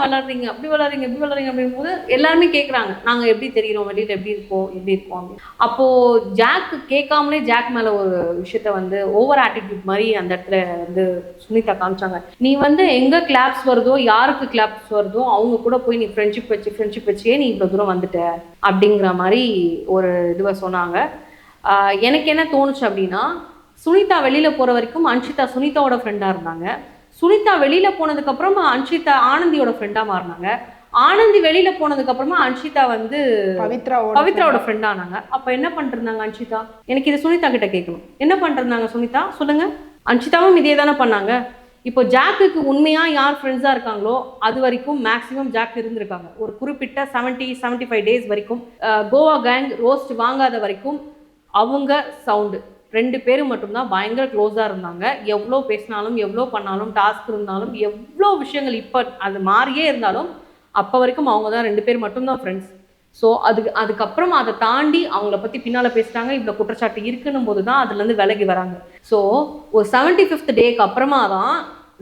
அப்படி விளாட்றீங்க எப்படி விளாடுறீங்க அப்படிங்கும்போது எல்லாருமே கேட்குறாங்க நாங்கள் எப்படி தெரியிறோம் வெளியில் எப்படி இருக்கோம் எப்படி இருக்கோம் அப்படின்னு. அப்போது ஜாக் கேட்காமலே ஜாக் மேலே ஒரு விஷயத்த வந்து ஓவர் ஆட்டிடியூட் மாதிரி அந்த இடத்துல வந்து சுனிதா காமிச்சாங்க. நீ வந்து எங்கே கிளாப்ஸ் வருதோ யாருக்கு கிளாப்ஸ் வருதோ அவங்க கூட போய் நீ ஃப்ரெண்ட்ஷிப் வச்சு ஃப்ரெண்ட்ஷிப் வச்சே நீ இவ்வளோ தூரம் வந்துட்ட அப்படிங்கிற மாதிரி ஒரு இதுவை சொன்னாங்க. எனக்கு என்ன தோணுச்சு அப்படின்னா சுனிதா வெளியில போற வரைக்கும் அன்ஷிதா சுனிதாவோட ஃப்ரெண்டா இருந்தாங்க. சுனிதா வெளியில போனதுக்கு அப்புறமா அன்ஷிதா ஆனந்தியோட ஃப்ரெண்டா மாறினாங்க. ஆனந்தி வெளியில போனதுக்கு அப்புறமா அன்ஷிதா வந்து பவித்ராவோட பவித்ராவோட ஃப்ரெண்ட் ஆனாங்க. அப்ப என்ன பண்ணிட்டு இருந்தாங்க அன்ஷிதா? எனக்கு இது சுனிதா கிட்ட கேட்கணும். என்ன பண்ணிட்டு இருந்தாங்க சுனிதா? சொல்லுங்க. அன்ஷிதாவும் இதே தானே பண்ணாங்க. இப்போ ஜாக்குக்கு உண்மையா யார் ஃப்ரெண்ட்ஸா இருக்காங்களோ அது வரைக்கும் மேக்ஸிமம் ஜாக் இருந்திருக்காங்க. ஒரு குறிப்பிட்ட 70 75 ஃபைவ் டேஸ் வரைக்கும் கோவா கேங் ரோஸ்ட் வாங்காத வரைக்கும் அவங்க சவுண்டு ரெண்டு பேரும் மட்டும்தான் பயங்கர க்ளோஸாக இருந்தாங்க. எவ்வளோ பேசினாலும் எவ்வளோ பண்ணாலும் டாஸ்க் இருந்தாலும் எவ்வளோ விஷயங்கள் இப்போ அது மாறியே இருந்தாலும் அப்போ வரைக்கும் அவங்க தான் ரெண்டு பேர் மட்டும்தான் ஃப்ரெண்ட்ஸ் ஸோ அதுக்கு அதுக்கப்புறமா அதை தாண்டி அவங்கள பற்றி பின்னால் பேசுகிறாங்க இவ்வளோ குற்றச்சாட்டு இருக்குன்னும் போது தான் அதுலேருந்து விலகி வராங்க. ஸோ ஒரு செவன்டி ஃபிஃப்த் டேக்கு அப்புறமா தான்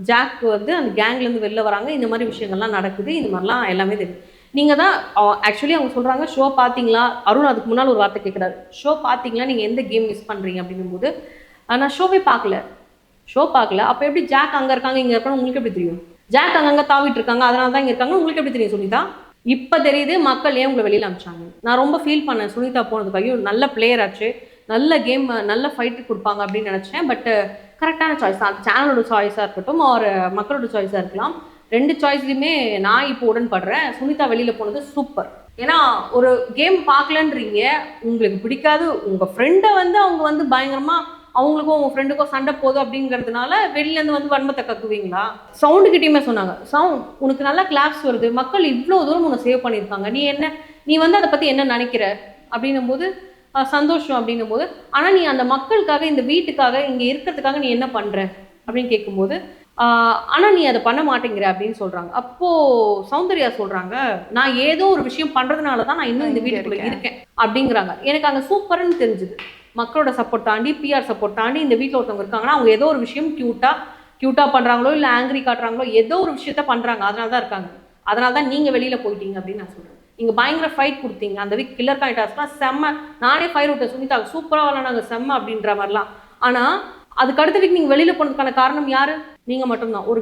ஜாக் வந்து அந்த கேங்லேருந்து வெளில வராங்க. இந்த மாதிரி விஷயங்கள்லாம் நடக்குது. இந்த மாதிரிலாம் எல்லாமே தெரியும் நீங்கள் தான் ஆக்சுவலி அவங்க சொல்கிறாங்க ஷோ பார்த்தீங்களா? அருண் அதுக்கு முன்னால் ஒரு வார்த்தை கேட்குறாரு. ஷோ பார்த்தீங்களா? நீங்கள் எந்த கேம் மிஸ் பண்ணுறீங்க அப்படிங்கும்போது நான் ஷோவே பார்க்கல. ஷோ பார்க்கல. அப்போ எப்படி ஜாக் அங்கே இருக்காங்க இங்கே இருக்காங்க உங்களுக்கு எப்படி தெரியும்? ஜாக் அங்கங்கே தாவிட்டு இருக்காங்க அதனால தான் இங்கே இருக்காங்க. உங்களுக்கு எப்படி தெரியும் சுனிதா? இப்போ தெரியுது மக்கள் ஏன் உங்களை வெளியில் அனுப்பிச்சாங்க நான் ரொம்ப ஃபீல் பண்ணேன் சுனிதா போனதுக்கு ஐயோ நல்ல பிளேயர் ஆச்சு. நல்ல கேம் நல்ல ஃபைட்டு கொடுப்பாங்க அப்படின்னு நினச்சேன். பட் கரெக்டான சாய்ஸ் தான். சேனலோட சாய்ஸாக இருக்கட்டும் ஒரு மக்களோட சாய்ஸாக இருக்கலாம். ரெண்டு சாய்ஸ்லையுமே நான் இப்போ உடன்படுறேன். சுனிதா வெளியில் போனது சூப்பர் ஏன்னா ஒரு கேம் பார்க்கலன்றீங்க. உங்களுக்கு பிடிக்காது. உங்கள் ஃப்ரெண்டை வந்து அவங்க வந்து பயங்கரமாக அவங்களுக்கும் உங்கள் ஃப்ரெண்டுக்கும் சண்டை போகுது அப்படிங்கிறதுனால வெளியிலேருந்து வந்து வன்மத்தை கக்குவீங்களா? சவுண்டு கிட்டேயுமே சொன்னாங்க. சவுண்ட் உனக்கு நல்லா கிளாப்ஸ் வருது. மக்கள் இவ்வளோ தூரம் உன்னை சேவ் பண்ணியிருக்காங்க. நீ என்ன நீ வந்து அதை பற்றி என்ன நினைக்கிற? அப்படின்னும் போது சந்தோஷம் அப்படின்னும் போது ஆனால் நீ அந்த மக்களுக்காக இந்த வீட்டுக்காக இங்கே இருக்கிறதுக்காக நீ என்ன பண்ணுற அப்படின்னு கேட்கும்போது ஆஹ், ஆனா நீ அதை பண்ண மாட்டேங்கிற அப்படின்னு சொல்றாங்க. அப்போ சௌந்தர்யா சொல்றாங்க நான் ஏதோ ஒரு விஷயம் பண்றதுனால தான் நான் இன்னும் இந்த வீட்டுக்குள்ள இருக்கேன். அப்படிங்கிறாங்க. எனக்கு அங்க சூப்பர்னு தெரிஞ்சுது. மக்களோட சப்போர்ட் தாண்டி பிஆர் சப்போர்ட் தாண்டி இந்த வீட்டில் ஒருத்தவங்க இருக்காங்கன்னா அவங்க ஏதோ ஒரு விஷயம் கியூட்டா கியூட்டா பண்றாங்களோ இல்ல ஆங்கிரி காட்டுறாங்களோ ஏதோ ஒரு விஷயத்த பண்றாங்க. அதனால தான் இருக்காங்க. அதனால தான் நீங்க வெளியில போயிட்டீங்க அப்படின்னு நான் சொல்றேன். நீங்க பயங்கர ஃபைட் கொடுத்தீங்க. அந்த வீக் கில்லர் காயிட்டாஸ்லாம் செம்ம நானே ஃபயர் விட்டேன். சுனிதா சூப்பரா விளாண்டாங்க செம்ம அப்படின்ற மாதிரிலாம். ஆனா அதுக்கு அடுத்த வீக் நீங்கள் வெளியில் போனதுக்கான காரணம் யார்? நீங்கள் மட்டும்தான். ஒரு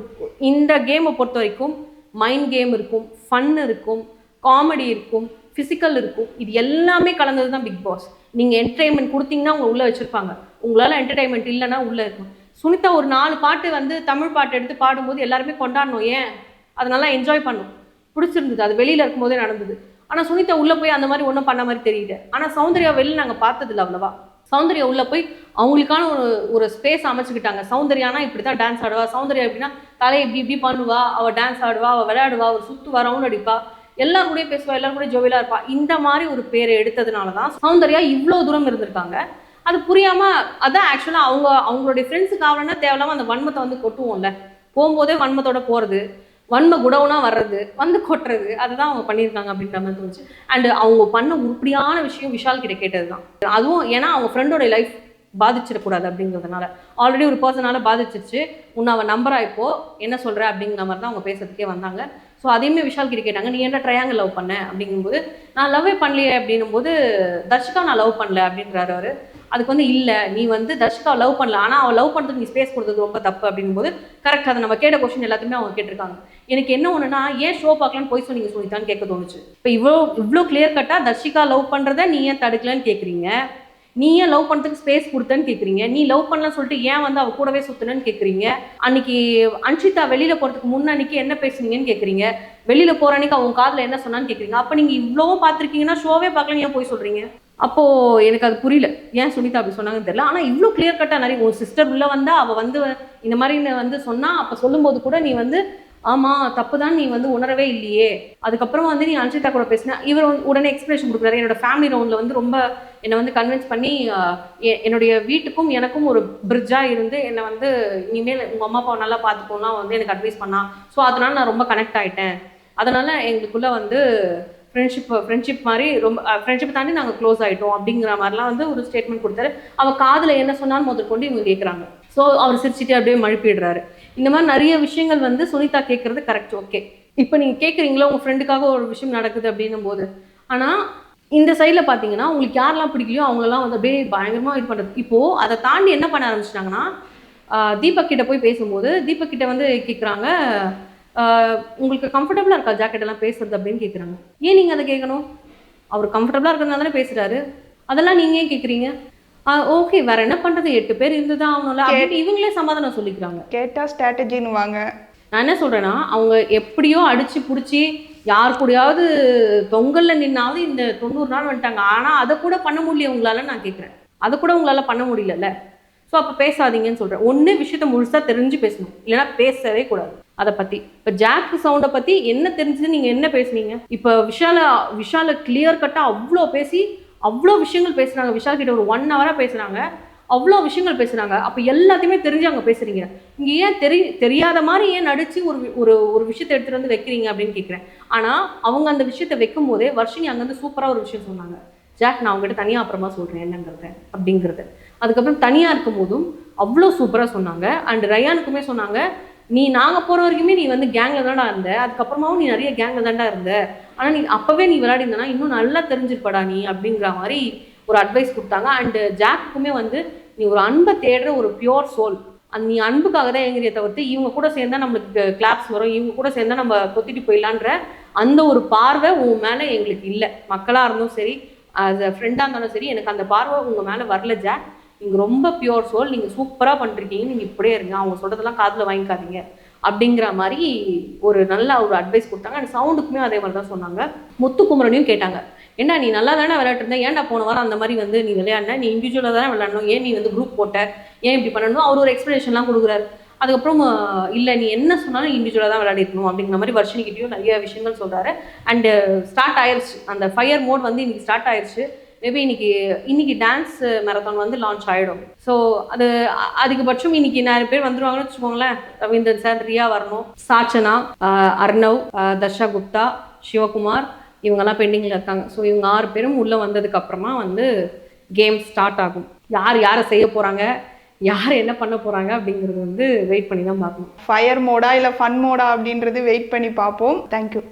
இந்த கேமை பொறுத்த வரைக்கும் மைண்ட் கேம் இருக்கும் ஃபன் இருக்கும் காமெடி இருக்கும் ஃபிசிக்கல் இருக்கும். இது எல்லாமே கலந்தது தான் பிக் பாஸ் நீங்கள் என்டர்டைன்மெண்ட் கொடுத்தீங்கன்னா உங்களை உள்ளே வச்சுருப்பாங்க. உங்களால் என்டர்டைன்மெண்ட் இல்லைன்னா உள்ளே இருக்கும். சுனிதா ஒரு நாலு பாட்டு வந்து தமிழ் பாட்டு எடுத்து பாடும்போது எல்லாருமே கொண்டாடணும். ஏன்? அதை நல்லா என்ஜாய் பண்ணும். பிடிச்சிருந்தது. அது வெளியில் இருக்கும்போதே நடந்தது. ஆனால் சுனிதா உள்ளே போய் அந்த மாதிரி ஒன்றும் பண்ண மாதிரி தெரியல. ஆனால் சௌந்தர்யா வெளியில் நாங்கள் பார்த்ததில்ல அவ்வளோவா. சௌந்தர்யா உள்ளே போய் அவங்களுக்கான ஒரு ஒரு ஸ்பேஸ் அமைச்சுக்கிட்டாங்க. சௌந்தர்யானா இப்படி தான் டான்ஸ் ஆடுவா. சௌந்தர்யா எப்படின்னா தலை இப்படி இப்படி பண்ணுவா. அவள் டான்ஸ் ஆடுவா. அவள் விளையாடுவா. அவள் சுற்றுவா ரவுண்ட் அடிப்பா. எல்லாரும் கூடயும் பேசுவா. எல்லாரும் கூட ஜோவியலா இருப்பா. இந்த மாதிரி ஒரு பேரை எடுத்ததுனால தான் சௌந்தர்யா இவ்வளோ தூரம் இருந்திருக்காங்க. அது புரியாமல் அதான் ஆக்சுவலாக அவங்க அவங்களுடைய ஃப்ரெண்ட்ஸுக்கு ஆகலன்னா தேவையில்லாமல் அந்த வன்மத்தை வந்து கொட்டுவோம்ல. போகும்போதே வன்மத்தோட போகிறது வன்மை குடவுனாக வர்றது வந்து கொட்டுறது அதுதான் அவங்க பண்ணியிருக்காங்க அப்படின்ற மாதிரி தோணுச்சு. அண்ட் அவங்க பண்ண உருப்படியான விஷயம் விஷால் கிட்ட கேட்டது தான் அதுவும் ஏன்னா அவங்க ஃப்ரெண்டோட லைஃப் பாதிச்சிடக்கூடாது அப்படிங்கிறதுனால. ஆல்ரெடி ஒரு பர்சனால பாதிச்சிருச்சு. உன்னை அவன் நம்பரா இப்போ என்ன சொல்கிற அப்படிங்கிற மாதிரி தான் அவங்க பேசுறதுக்கே வந்தாங்க. ஸோ அதையுமே விஷால் கிட்ட கேட்டாங்க நீ என்ன ட்ரையாங்கிள் லவ் பண்ண? அப்படிங்கும்போது நான் லவ்வே பண்ணலையே அப்படின்னும் போது தர்ஷிகா நான் லவ் பண்ணல அப்படின்றாரு அவர். அதுக்கு வந்து இல்லை நீ வந்து தர்ஷிகா லவ் பண்ணல. ஆனால் அவள் லவ் பண்ணுறதுக்கு நீ ஸ்பேஸ் கொடுத்தது ரொம்ப தப்பு அப்படிங்கும்போது கரெக்ட் அதை நம்ம கேட்ட கொஸ்டின் எல்லாத்தையுமே அவங்க கேட்டிருக்காங்க. எனக்கு என்ன ஒன்றுனா ஏன் ஷோ பார்க்கலான்னு போய் சொன்னீங்க சுனிதான்னு கேட்க தோணுச்சு. இப்போ இவ்வளோ இவ்வளோ கிளியர் கட்டாக தர்ஷிகா லவ் பண்ணுறத நீ ஏன் தடுக்கலன்னு கேட்குறீங்க நீ ஏன் லவ் பண்ணுறதுக்கு ஸ்பேஸ் கொடுத்தேன்னு கேட்குறீங்க நீ லவ் பண்ணலாம் சொல்லிட்டு ஏன் வந்து அவள் கூடவே சுத்துனேன்னு கேட்குறீங்க அன்னைக்கு அன்ஷிதா வெளியில் போகிறதுக்கு முன்னன்னைக்கு என்ன பேசுனீங்கன்னு கேட்குறீங்க வெளியில் போகிற அன்னைக்கு அவங்க காதில் என்ன சொன்னான்னு கேட்குறீங்க அப்போ நீங்கள் இவ்வளவும் பார்த்துருக்கீங்கன்னா ஷோவே பார்க்கலன்னு ஏன் போய் சொல்கிறீங்க அப்போ எனக்கு அது புரியல. ஏன் சுனிதா அப்படி சொன்னாங்கன்னு தெரியல. ஆனா இவ்வளோ கிளியர் கட்டா நிறைய ஒரு சிஸ்டர் உள்ள வந்தா அவ வந்து இந்த மாதிரி வந்து சொன்னா அப்ப சொல்லும்போது கூட நீ வந்து ஆமா தப்பு தான் நீ வந்து உணரவே இல்லையே. அதுக்கப்புறம் வந்து நீ அன்ஷிதா கூட பேசின இவர் உடனே எக்ஸ்பிளேஷன் கொடுக்குறாரு. என்னோட ஃபேமிலி ரவுண்ட்ல வந்து ரொம்ப என்னை வந்து கன்வின்ஸ் பண்ணி எ- என்னுடைய வீட்டுக்கும் எனக்கும் ஒரு பிரிட்ஜா இருந்து என்னை வந்து இனிமேல் உங்க அம்மா அப்பாவை நல்லா பார்த்துக்கோலாம் வந்து எனக்கு அட்வைஸ் பண்ணா. ஸோ அதனால நான் ரொம்ப கனெக்ட் ஆயிட்டேன். அதனால எங்களுக்குள்ள வந்து ஃப்ரெண்ட்ஷிப் ஃப்ரெண்ட்ஷிப் மாதிரி ரொம்ப ஃப்ரெண்ட்ஷிப் தாண்டி நாங்கள் க்ளோஸ் ஆகிட்டோம் அப்படிங்கிற மாதிரிலாம் வந்து ஒரு ஸ்டேட்மெண்ட் கொடுத்தாரு. அவள் காதில் என்ன சொன்னாலும் முதற்கொண்டு இவங்க கேட்குறாங்க ஸோ அவர் சிரிச்சிட்டு அப்படியே மழுப்பிடுறாரு. இந்த மாதிரி நிறைய விஷயங்கள் வந்து சுனிதா கேட்குறது கரெக்ட் ஓகே இப்போ நீங்கள் கேட்குறீங்களா உங்கள் ஃப்ரெண்டுக்காக ஒரு விஷயம் நடக்குது அப்படின்னும் போது ஆனால் இந்த சைடில் பார்த்தீங்கன்னா உங்களுக்கு யாரெல்லாம் பிடிக்கலையோ அவங்களெல்லாம் வந்து அப்படியே பயங்கரமாக இது பண்ணுறது இப்போது அதை தாண்டி என்ன பண்ண ஆரம்பிச்சிட்டாங்கன்னா தீபக் கிட்ட போய் பேசும்போது தீபக் கிட்ட வந்து கேட்குறாங்க உங்களுக்கு கம்ஃபர்டபுளாக இருக்கா ஜாக்கெட் எல்லாம் பேசுறது அப்படின்னு கேட்குறாங்க ஏன் நீங்கள் அதை கேட்கணும் அவர் கம்ஃபர்டபுளாக இருக்கிறதுனால தானே பேசுகிறாரு அதெல்லாம் நீங்கள் ஏன் கேட்குறீங்க ஓகே வேற என்ன பண்ணுறது எட்டு பேர் இருந்துதான் ஆகணும்ல. அப்படின்னு இவங்களே சமாதானம் சொல்லிக்கிறாங்க. கேட்டால் ஸ்ட்ராட்டஜின்னு வாங்க. நான் என்ன சொல்றேன்னா அவங்க எப்படியோ அடிச்சு புடிச்சு யார் கூடயாவது தொங்கல்ல நின்னாவது இந்த தொண்ணூறு நாள் வந்துட்டாங்க. ஆனா அதை கூட பண்ண முடியல உங்களால நான் கேட்குறேன் அதை கூட உங்களால பண்ண முடியலல்ல. ஸோ அப்போ பேசாதீங்கன்னு சொல்றேன். ஒண்ணு விஷயத்த முழுசா தெரிஞ்சு பேசணும். இல்லைன்னா பேசவே கூடாது. அதை பத்தி. இப்போ ஜாக் சவுண்டை பத்தி என்ன தெரிஞ்சது நீங்க என்ன பேசுனீங்க? இப்போ விஷால விஷால கிளியர் கட்டா அவ்வளோ பேசி அவ்வளோ விஷயங்கள் பேசுனாங்க விஷால் கிட்ட ஒரு ஒன் ஹவரா பேசுனாங்க அவ்வளோ விஷயங்கள் பேசுகிறாங்க அப்போ எல்லாத்தையுமே தெரிஞ்சு அங்கே பேசுறீங்க. இங்க ஏன் தெரி தெரியாத மாதிரி ஏன் நடிச்சு ஒரு ஒரு ஒரு விஷயத்தை எடுத்துட்டு வந்து வைக்கிறீங்க அப்படின்னு கேட்குறேன் ஆனா அவங்க அந்த விஷயத்தை வைக்கும் போதே வர்ஷினி அங்கேருந்து சூப்பரா ஒரு விஷயம் சொன்னாங்க. ஜாக் நான் அவங்ககிட்ட தனியாக அப்புறமா சொல்கிறேன் என்னங்கிறத அப்படிங்கிறது. அதுக்கப்புறம் தனியாக இருக்கும் போதும் அவ்வளோ சூப்பராக சொன்னாங்க. அண்ட் ரயானுக்குமே சொன்னாங்க நீ நாங்கள் போகிற வரைக்குமே நீ வந்து கேங்கில் தான்டா இருந்த. அதுக்கப்புறமாவும் நீ நிறைய கேங்கில் தான்டா இருந்த. ஆனால் நீ அப்போவே நீ விளையாடி இருந்தனா இன்னும் நல்லா தெரிஞ்சிருப்படா நீ அப்படிங்கிற மாதிரி ஒரு அட்வைஸ் கொடுத்தாங்க. அண்டு ஜாக்குக்குமே வந்து நீ ஒரு அன்பை தேடுற ஒரு பியோர் சோல் அந்த நீ அன்புக்காக தான் எங்கிறிய தவிர்த்து இவங்க கூட சேர்ந்தா நம்மளுக்கு கிளாப்ஸ் வரும். இவங்க கூட சேர்ந்தா நம்ம கொத்திட்டு போயிடலான்ற அந்த ஒரு பார்வை உன் மேலே எங்களுக்கு இல்லை. மக்களாக இருந்தும் சரி அது ஃப்ரெண்டாக இருந்தாலும் சரி எனக்கு அந்த பார்வை உங்கள் மேலே வரல ஜாக். நீங்கள் ரொம்ப பியூர் சோல் நீங்கள் சூப்பராக பண்ணிருக்கீங்க நீங்கள் இப்படியே இருங்க. அவங்க சொல்கிறதெல்லாம் காதில் வாங்கிக்காதீங்க. அப்படிங்கிற மாதிரி ஒரு நல்ல ஒரு அட்வைஸ் கொடுத்தாங்க. அண்ட் சவுண்டுக்குமே அதே மாதிரி தான் சொன்னாங்க. முத்துக்குமரனையும் கேட்டாங்க. என்ன நீ நல்லா தானே விளையாட்டு ஏன்டா போன வாரம் அந்த மாதிரி வந்து நீ விளையாடின? நீ இண்டிவிஜுவலாக தானே விளையாடணும்? ஏன் நீ வந்து குரூப் போட்ட? ஏன் இப்படி பண்ணணும்? அவர் ஒரு எக்ஸ்பிளேஷன்லாம் கொடுக்குறாரு. அதுக்கப்புறம் இல்லை நீ என்ன சொன்னாலும் இண்டிவிஜுவலாக தான் விளையாடிருக்கணும். அப்படிங்கிற மாதிரி வர்ஷினிக்கிட்டையும் நிறைய விஷயங்கள் சொல்கிறாரு அண்டு ஸ்டார்ட் ஆயிருச்சு. அந்த ஃபயர் மோட் வந்து இன்னைக்கு ஸ்டார்ட் ஆயிடுச்சு மேபி இன்னைக்கு இன்னைக்கு டான்ஸ் மேரத்தான் வந்து லான்ச் ஆகிடும் ஸோ அது அதிகபட்சம் இன்னைக்கு நிறைய பேர் வந்துருவாங்கன்னு வச்சுக்கோங்களேன். ரவீந்திரன் சார் ரியா வரணும். சாச்சனா அர்ணவ் தர்ஷா குப்தா சிவகுமார் இவங்கெல்லாம் பெண்டிங்கில் இருக்காங்க. ஸோ இவங்க ஆறு பேரும் உள்ளே வந்ததுக்கு அப்புறமா வந்து கேம் ஸ்டார்ட் ஆகும். யார் யாரை செய்ய போகிறாங்க யார் என்ன பண்ண போகிறாங்க அப்படிங்கிறது வந்து வெயிட் பண்ணி தான் பார்க்கணும் ஃபயர் மோடா இல்லை ஃபன் மோடா அப்படின்றது வெயிட் பண்ணி பார்ப்போம். தேங்க்யூ